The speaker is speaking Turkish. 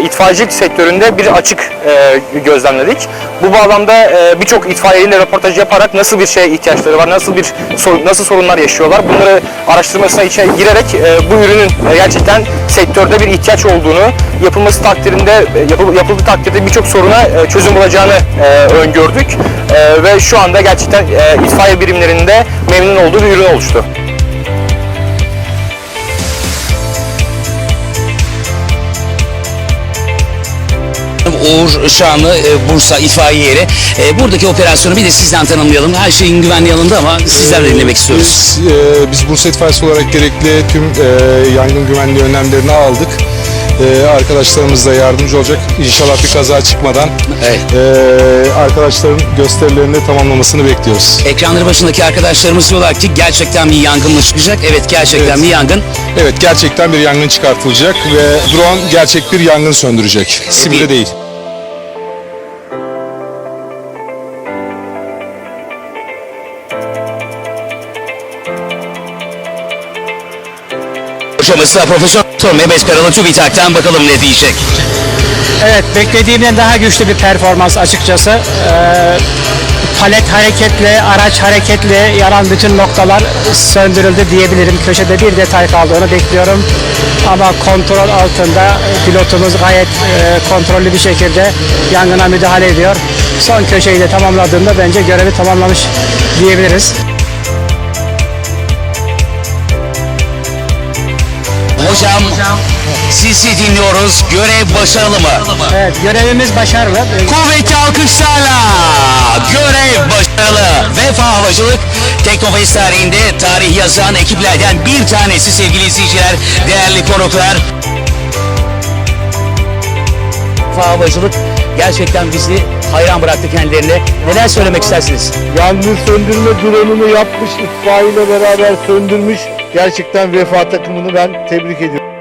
itfaiyecilik sektöründe bir açık e, gözlemledik. Bu bağlamda e, birçok itfaiyeyle röportaj yaparak nasıl bir şeye ihtiyaçları var, nasıl bir nasıl sorunlar yaşıyorlar bunları araştırmasına içine girerek e, bu ürünün e, gerçekten sektörde bir ihtiyaç olduğunu, yapılması takdirinde yapıl- yapıldığı takdirde birçok soruna çözüm bulacağını öngördük ve şu anda gerçekten itfaiye birimlerinde memnun olduğu bir ürün oluştu. Uğur Şanlı e, Bursa itfaiye yeri. E, buradaki operasyonu bir de sizden tanımlayalım. Her şeyin güvenliği alındı ama sizden de dinlemek istiyoruz. Biz, e, biz Bursa İtfaiyesi olarak gerekli tüm e, yangın güvenliği önlemlerini aldık. E, arkadaşlarımız da yardımcı olacak. İnşallah bir kaza çıkmadan Evet. e, arkadaşların gösterilerini tamamlamasını bekliyoruz. Ekranları başındaki arkadaşlarımız diyorlar ki gerçekten bir yangın mı çıkacak? Evet gerçekten Evet. bir yangın. Evet gerçekten bir yangın çıkartılacak ve drone gerçek bir yangın söndürecek. Simüle değil. Hocamız da Profesör Doktor Mehmet Karalı TÜBİTAK'tan bakalım ne diyecek. Evet beklediğimden daha güçlü bir performans açıkçası. Ee, palet hareketli, araç hareketli, yanan bütün noktalar söndürüldü diyebilirim. Köşede bir detay kaldı onu bekliyorum. Ama kontrol altında pilotumuz gayet e, kontrollü bir şekilde yangına müdahale ediyor. Son köşeyi de tamamladığında bence görevi tamamlamış diyebiliriz. Hocam sizi dinliyoruz. Görev başarılı mı? Evet görevimiz başarılı. Kuvvetli alkışlarla görev başarılı. Vefa Havacılık Teknofest tarihinde tarih yazan ekiplerden bir tanesi sevgili izleyiciler, değerli konuklar. Vefa Havacılık gerçekten bizi hayran bıraktı kendilerine. Neler söylemek istersiniz? Yangın söndürme drone'unu yapmış, itfaiye beraber söndürmüş. Gerçekten vefa takımını ben tebrik ediyorum.